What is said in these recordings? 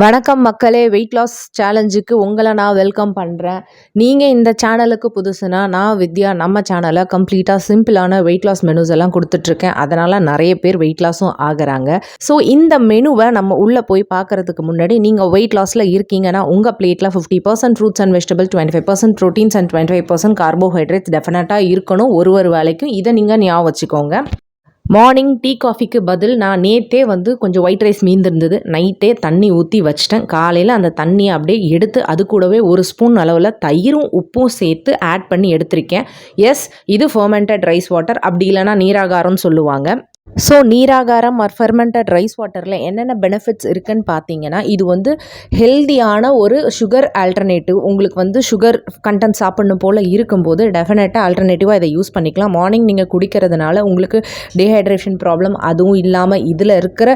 வணக்கம் மக்களே weight loss சேலஞ்சுக்கு உங்களை நான் வெல்கம் பண்ணுறேன் நீங்கள் இந்த சேனலுக்கு புதுசுனா நான் வித்யா நம்ம சேனலை கம்ப்ளீட்டாக சிம்பிளான வெயிட் லாஸ் மெனுஸ் எல்லாம் கொடுத்துட்ருக்கேன். அதனால் நிறைய பேர் வெயிட் லாஸும் ஆகிறாங்க. ஸோ இந்த மெனுவை நம்ம உள்ளே போய் பார்க்குறதுக்கு முன்னாடி நீங்கள் வெயிட் லாஸில் இருக்கீங்கன்னா உங்கள் பிளேட்டில் fifty percent fruits and vegetable twenty five percent proteins and twenty five percent carbohydrates டெஃபினட்டாக இருக்கணும் ஒரு ஒரு வேலைக்கும். இதை நீங்கள் ஞாபகம் வச்சுக்கோங்க. மார்னிங் டீ காஃபிக்கு பதில் நான் நேற்றே வந்து கொஞ்சம் ஒயிட் ரைஸ் மீந்திருந்தது. நைட்டே தண்ணி ஊற்றி வச்சிட்டேன். காலையில் அந்த தண்ணியை அப்படியே எடுத்து அது கூடவே ஒரு ஸ்பூன் அளவில் தயிரும் உப்பும் சேர்த்து ஆட் பண்ணி எடுத்திருக்கேன். எஸ் இது ஃபர்மெண்டட் ரைஸ் வாட்டர் அப்படி இல்லைன்னா நீராகாரம்னு சொல்லுவாங்க. ஸோ நீராகாரம் ஆர் ஃபெர்மெண்டட் ரைஸ் வாட்டரில் என்னென்ன பெனிஃபிட்ஸ் இருக்குன்னு பார்த்தீங்கன்னா இது வந்து ஹெல்தியான ஒரு சுகர் ஆல்டர்னேட்டிவ் உங்களுக்கு வந்து சுகர் கண்டென்ட் சாப்பிடணும் போல் இருக்கும்போது டெஃபினட்டாக ஆல்டர்னேட்டிவாக இதை யூஸ் பண்ணிக்கலாம். மார்னிங் நீங்கள் குடிக்கிறதுனால உங்களுக்கு டீஹைட்ரேஷன் ப்ராப்ளம் அதுவும் இல்லாமல் இதில் இருக்கிற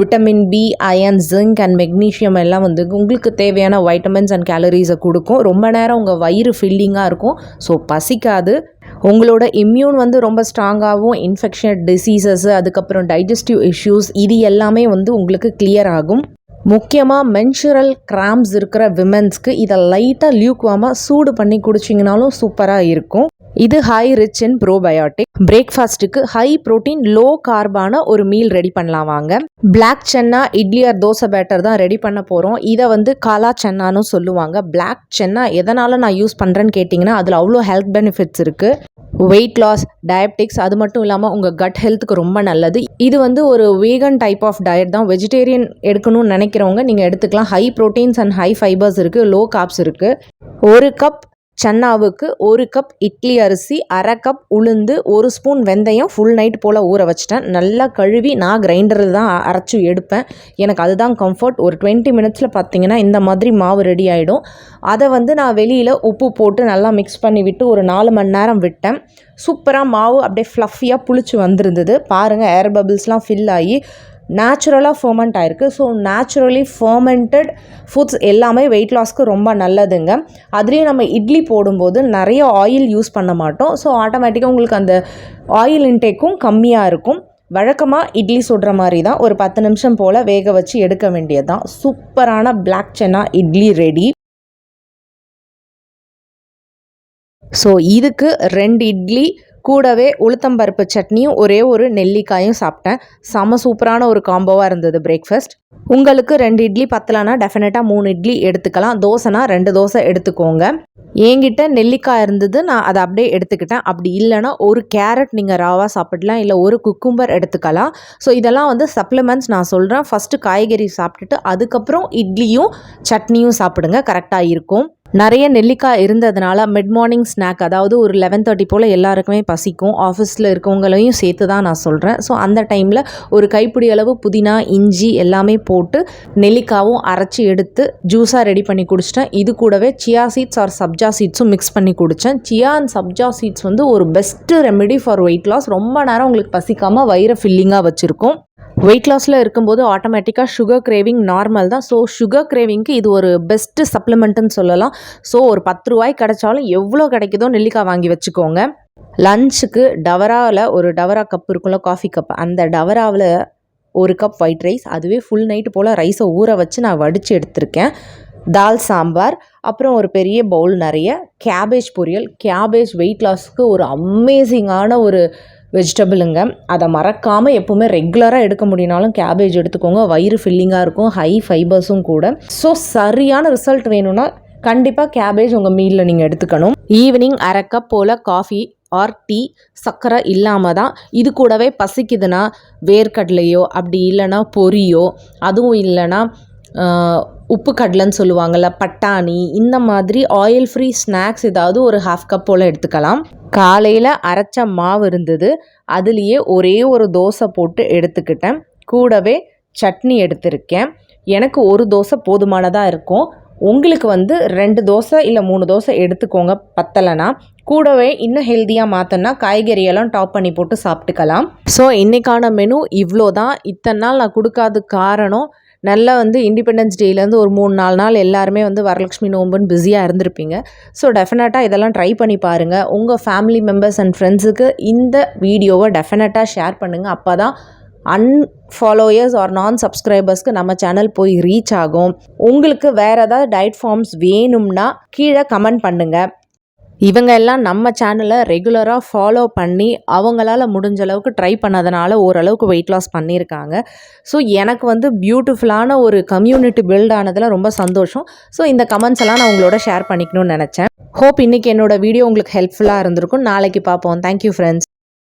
vitamin B iron zinc and magnesium எல்லாம் வந்து உங்களுக்கு தேவையான வைட்டமின்ஸ் அண்ட் கேலரிஸை கொடுக்கும். ரொம்ப நேரம் உங்கள் வயிறு ஃபில்லிங்காக இருக்கும். ஸோ பசிக்காது உங்களோட இம்யூன் வந்து ரொம்ப ஸ்ட்ராங்காகவும் இன்ஃபெக்ஷன் டிசீசஸ் அதுக்கப்புறம் டைஜஸ்டிவ் இஷ்யூஸ் இது எல்லாமே வந்து உங்களுக்கு கிளியர் ஆகும். முக்கியமாக மென்சுரல் கிராம்ஸ் இருக்கிற விமென்ஸ்க்கு இதை லைட்டாக லியூக்வாமாக சூடு பண்ணி குடிச்சிங்கனாலும் சூப்பராக இருக்கும். இது ஹை ரிச் இன் ப்ரோபயோட்டிக் பிரேக்ஃபாஸ்ட்டுக்கு ஹை ப்ரோட்டீன் லோ கார்பான ஒரு மீல் ரெடி பண்ணலாம் வாங்க. Black chana idli or dosa batter தான் ரெடி பண்ண போகிறோம் இதை வந்து காலா சென்னான்னு சொல்லுவாங்க. பிளாக் சென்னா எதனால் நான் யூஸ் பண்ணுறேன்னு கேட்டிங்கன்னா அதில் அவ்வளோ ஹெல்த் பெனிஃபிட்ஸ் இருக்குது வெயிட் லாஸ் டயபெட்டிக்ஸ் அது மட்டும் இல்லாமல் உங்கள் கட் ஹெல்த்துக்கு ரொம்ப நல்லது. இது வந்து ஒரு வீகன் டைப் ஆஃப் டயட் தான். வெஜிடேரியன் எடுக்கணும்னு நினைக்கிறவங்க நீங்கள் எடுத்துக்கலாம். High proteins and high fibres இருக்குது லோ காப்ஸ் இருக்குது ஒரு கப் சன்னாவுக்கு ஒரு கப் இட்லி அரிசி அரை கப் உளுந்து ஒரு ஸ்பூன் வெந்தயம் ஃபுல் நைட் போல் ஊற வச்சிட்டேன். நல்லா கழுவி நான் கிரைண்டரில் தான் அரைச்சி எடுப்பேன். எனக்கு அதுதான் கம்ஃபர்ட் ஒரு டுவெண்ட்டி மினிட்ஸில் பார்த்தீங்கன்னா இந்த மாதிரி மாவு ரெடி ஆகிடும் அதை வந்து நான் வெளியில் உப்பு போட்டு நல்லா மிக்ஸ் பண்ணி விட்டு ஒரு நாலு மணி நேரம் விட்டேன். சூப்பராக மாவு அப்படியே ஃப்ளஃபியாக புளிச்சு வந்திருந்தது. பாருங்கள் ஏர் பபிள்ஸ்லாம் ஃபில் ஆகி நேச்சுரலாக ஃபர்மெண்ட் ஆயிருக்கு. ஸோ நேச்சுரலி ஃபர்மெண்டட் ஃபுட்ஸ் எல்லாமே வெயிட் லாஸ்க்கு ரொம்ப நல்லதுங்க. அதுலேயும் நம்ம இட்லி போடும்போது நிறைய ஆயில் யூஸ் பண்ண மாட்டோம். ஸோ ஆட்டோமேட்டிக்காக உங்களுக்கு அந்த ஆயில் இன்டேக்கும் கம்மியாக இருக்கும். வழக்கமாக இட்லி சுடுற மாதிரி தான் ஒரு பத்து நிமிஷம் போல் வேக வச்சு எடுக்க வேண்டியது தான் சூப்பரான black chana idli ready so இதுக்கு ரெண்டு இட்லி கூடவே உளுத்தம்பருப்பு சட்னியும் ஒரே ஒரு நெல்லிக்காயும் சாப்பிட்டேன். செம சூப்பரான ஒரு காம்போவாக இருந்தது பிரேக்ஃபாஸ்ட் உங்களுக்கு ரெண்டு இட்லி பத்தலைன்னா டெஃபினட்டாக மூணு இட்லி எடுத்துக்கலாம். தோசைனா ரெண்டு தோசை எடுத்துக்கோங்க. என்கிட்ட நெல்லிக்காய் இருந்தது நான் அதை அப்படியே எடுத்துக்கிட்டேன். அப்படி இல்லைன்னா ஒரு கேரட் நீங்கள் ராவாக சாப்பிடலாம் இல்லை ஒரு குக்கும்பர் எடுத்துக்கலாம். ஸோ இதெல்லாம் வந்து சப்ளிமெண்ட்ஸ் நான் சொல்கிறேன் ஃபஸ்ட்டு காய்கறி சாப்பிட்டுட்டு அதுக்கப்புறம் இட்லியும் சட்னியும் சாப்பிடுங்க. கரெக்டாக இருக்கும். நிறைய நெல்லிக்காய் இருந்ததுனால மிட் மார்னிங் ஸ்நாக் அதாவது ஒரு லெவன் தேர்ட்டி போல் எல்லாருக்குமே பசிக்கும். ஆஃபீஸில் இருக்கவங்களையும் சேர்த்து தான் நான் சொல்கிறேன் ஸோ அந்த டைமில் ஒரு கைப்பிடி அளவு புதினா இஞ்சி எல்லாமே போட்டு நெல்லிக்காவும் அரைச்சி எடுத்து ஜூஸாக ரெடி பண்ணி குடிச்சிட்டேன். இது கூடவே சியா சீட்ஸ் ஆர் சப்ஜா சீட்ஸும் மிக்ஸ் பண்ணி குடித்தேன் சியா அண்ட் சப்ஜா சீட்ஸ் வந்து ஒரு best remedy for weight loss ரொம்ப நேரம் உங்களுக்கு பசிக்காமல் வயிறை ஃபில்லிங்காக வச்சுருக்கும். வெயிட் லாஸில் இருக்கும்போது ஆட்டோமேட்டிக்காக சுகர் கிரேவிங் நார்மல் தான். ஸோ சுகர் கிரேவிங்க்கு இது ஒரு பெஸ்ட்டு சப்ளிமெண்ட்டுன்னு சொல்லலாம். ஸோ ஒரு பத்து ரூபாய் கிடைச்சாலும் எவ்வளோ கிடைக்குதோ நெல்லிக்காய் வாங்கி வச்சுக்கோங்க. லஞ்சுக்கு டவராவில் ஒரு டவரா கப் இருக்கும்ல காஃபி கப் அந்த டவராவில் ஒரு கப் ஒயிட் ரைஸ் அதுவே ஃபுல் நைட்டு போல் ரைஸை ஊற வச்சு நான் வடித்து எடுத்திருக்கேன். தால் சாம்பார் அப்புறம் ஒரு பெரிய பவுல் நிறைய. கேபேஜ் பொரியல். கேபேஜ் வெயிட் லாஸ்க்கு ஒரு அமேசிங்கான ஒரு வெஜிடபிளுங்க. அதை மறக்காமல் எப்போவுமே ரெகுலராக எடுக்க முடியினாலும் கேபேஜ் எடுத்துக்கோங்க. வயிறு ஃபில்லிங்காக இருக்கும். ஹை ஃபைபர்ஸும் கூட. ஸோ சரியான ரிசல்ட் வேணும்னா கண்டிப்பாக கேபேஜ் உங்கள் மீலில் நீங்கள் எடுத்துக்கணும். ஈவினிங் அரை கப் போல் காஃபி ஆர் டீ சர்க்கரை இல்லாமல் தான் இது கூடவே பசிக்குதுன்னா வேர்க்கடலையோ அப்படி இல்லைன்னா பொரியோ அதுவும் இல்லைன்னா உப்பு கடலைன்னு சொல்லுவாங்கள்ல பட்டாணி இந்த மாதிரி ஆயில் ஃப்ரீ ஸ்நாக்ஸ் ஏதாவது ஒரு ஹாஃப் கப் போல் எடுத்துக்கலாம். காலையில் அரைச்ச மாவு இருந்தது அதுலேயே ஒரே ஒரு தோசை போட்டு எடுத்துக்கிட்டேன். கூடவே சட்னி எடுத்திருக்கேன். எனக்கு ஒரு தோசை போதுமானதாக இருக்கும். உங்களுக்கு வந்து ரெண்டு தோசை இல்லை மூணு தோசை எடுத்துக்கோங்க பத்தலைனா கூடவே இன்னும் ஹெல்த்தியாக மாற்றினா காய்கறியெல்லாம் டாப் பண்ணி போட்டு சாப்பிட்டுக்கலாம். ஸோ இன்றைக்கான மெனு இவ்வளோ தான் இத்தனை நாள் நான் கொடுக்காத காரணம் நல்லா வந்து இண்டிபெண்டன்ஸ் டேலேருந்து ஒரு மூணு நாலு நாள் எல்லாருமே வந்து வரலட்சுமி நோம்புன்னு பிஸியாக இருந்திருப்பீங்க. ஸோ டெஃபினட்டாக இதெல்லாம் ட்ரை பண்ணி பாருங்கள் உங்கள் ஃபேமிலி மெம்பர்ஸ் அண்ட் ஃப்ரெண்ட்ஸுக்கு இந்த வீடியோவை டெஃபினட்டாக ஷேர் பண்ணுங்கள் அப்போ தான் அன்ஃபாலோயர்ஸ் ஆர் நான் சப்ஸ்கிரைபர்ஸ்க்கு நம்ம சேனல் போய் ரீச் ஆகும். உங்களுக்கு வேறு ஏதாவது டயட் ஃபார்ம்ஸ் வேணும்னா கீழே கமெண்ட் பண்ணுங்கள் இவங்க எல்லாம் நம்ம சேனலை ரெகுலராக ஃபாலோ பண்ணி அவங்களால முடிஞ்ச அளவுக்கு ட்ரை பண்ணதுனால ஓரளவுக்கு வெயிட் லாஸ் பண்ணியிருக்காங்க. ஸோ எனக்கு வந்து பியூட்டிஃபுல்லான ஒரு கம்யூனிட்டி பில்ட் ஆனதில் ரொம்ப சந்தோஷம். ஸோ இந்த கமெண்ட்ஸ் எல்லாம் நான் உங்களோட ஷேர் பண்ணிக்கணும்னு நினச்சேன். ஹோப் இன்றைக்கி என்னோட வீடியோ உங்களுக்கு ஹெல்ப்ஃபுல்லாக இருந்திருக்கும். நாளைக்கு பார்ப்போம். Thank you friends